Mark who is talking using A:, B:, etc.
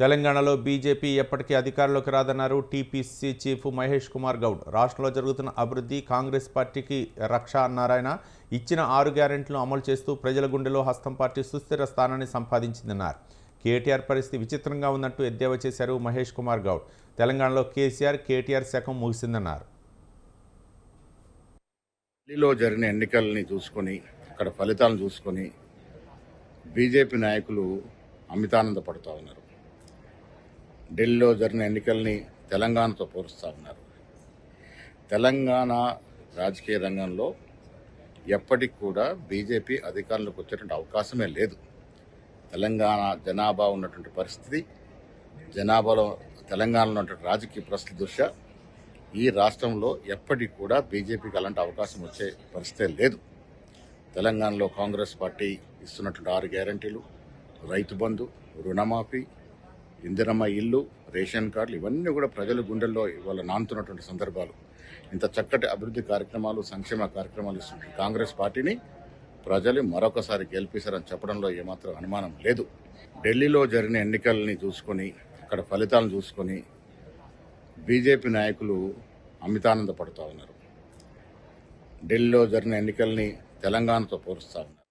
A: తెలంగాణలో బీజేపీ ఎప్పటికీ అధికారంలోకి రాదన్నారు టీపీసీ చీఫ్ మహేష్ కుమార్ గౌడ్. రాష్ట్రంలో జరుగుతున్న అభివృద్ధి కాంగ్రెస్ పార్టీకి రక్ష అన్నారాయన ఇచ్చిన ఆరు గ్యారెంటీలను అమలు చేస్తూ ప్రజల గుండెలో హస్తం పార్టీ సుస్థిర స్థానాన్ని సంపాదించిందన్నారు. కేటీఆర్ పరిస్థితి విచిత్రంగా ఉన్నట్టు ఎద్దేవా చేశారు మహేష్ కుమార్ గౌడ్. తెలంగాణలో కేసీఆర్ కేటీఆర్ శకం ముగిసిందన్నారు.
B: ఢిల్లీలో జరిగిన ఎన్నికల్ని చూసుకొని అక్కడ ఫలితాలను చూసుకొని బీజేపీ నాయకులు అమితానంద పడుతూ ఉన్నారు. ఢిల్లీలో జరిగిన ఎన్నికల్ని తెలంగాణతో పోలుస్తూ ఉన్నారు. తెలంగాణ రాజకీయ రంగంలో ఎప్పటికి కూడా బీజేపీ అధికారంలోకి వచ్చేటువంటి అవకాశమే లేదు. తెలంగాణ జనాభా ఉన్నటువంటి పరిస్థితి జనాభాలో తెలంగాణలో ఉన్నటువంటి రాజకీయ పరిస్థితి దృష్ట్యా ఈ రాష్ట్రంలో ఎప్పటికి కూడా బీజేపీకి అలాంటి అవకాశం వచ్చే పరిస్థితే లేదు. తెలంగాణలో కాంగ్రెస్ పార్టీ ఇస్తున్నటువంటి ఆరు గ్యారంటీలు రైతు బంధు రుణమాఫీ ఇందిరమ్మ ఇల్లు రేషన్ కార్డులు ఇవన్నీ కూడా ప్రజల గుండెల్లో ఇవాళ నానుతున్నటువంటి సందర్భాలు. ఇంత చక్కటి అభివృద్ధి కార్యక్రమాలు సంక్షేమ కార్యక్రమాలు ఇస్తున్న కాంగ్రెస్ పార్టీని ప్రజలు మరొకసారి గెలిపిస్తారని చెప్పడంలో ఏమాత్రం అనుమానం లేదు. ఢిల్లీలో జరిగిన ఎన్నికల్ని చూసుకొని అక్కడ ఫలితాలను చూసుకొని బీజేపీ నాయకులు అమితానంద పడుతూ ఉన్నారు. ఢిల్లీలో జరిగిన ఎన్నికల్ని తెలంగాణతో పోలుస్తూ ఉన్నారు.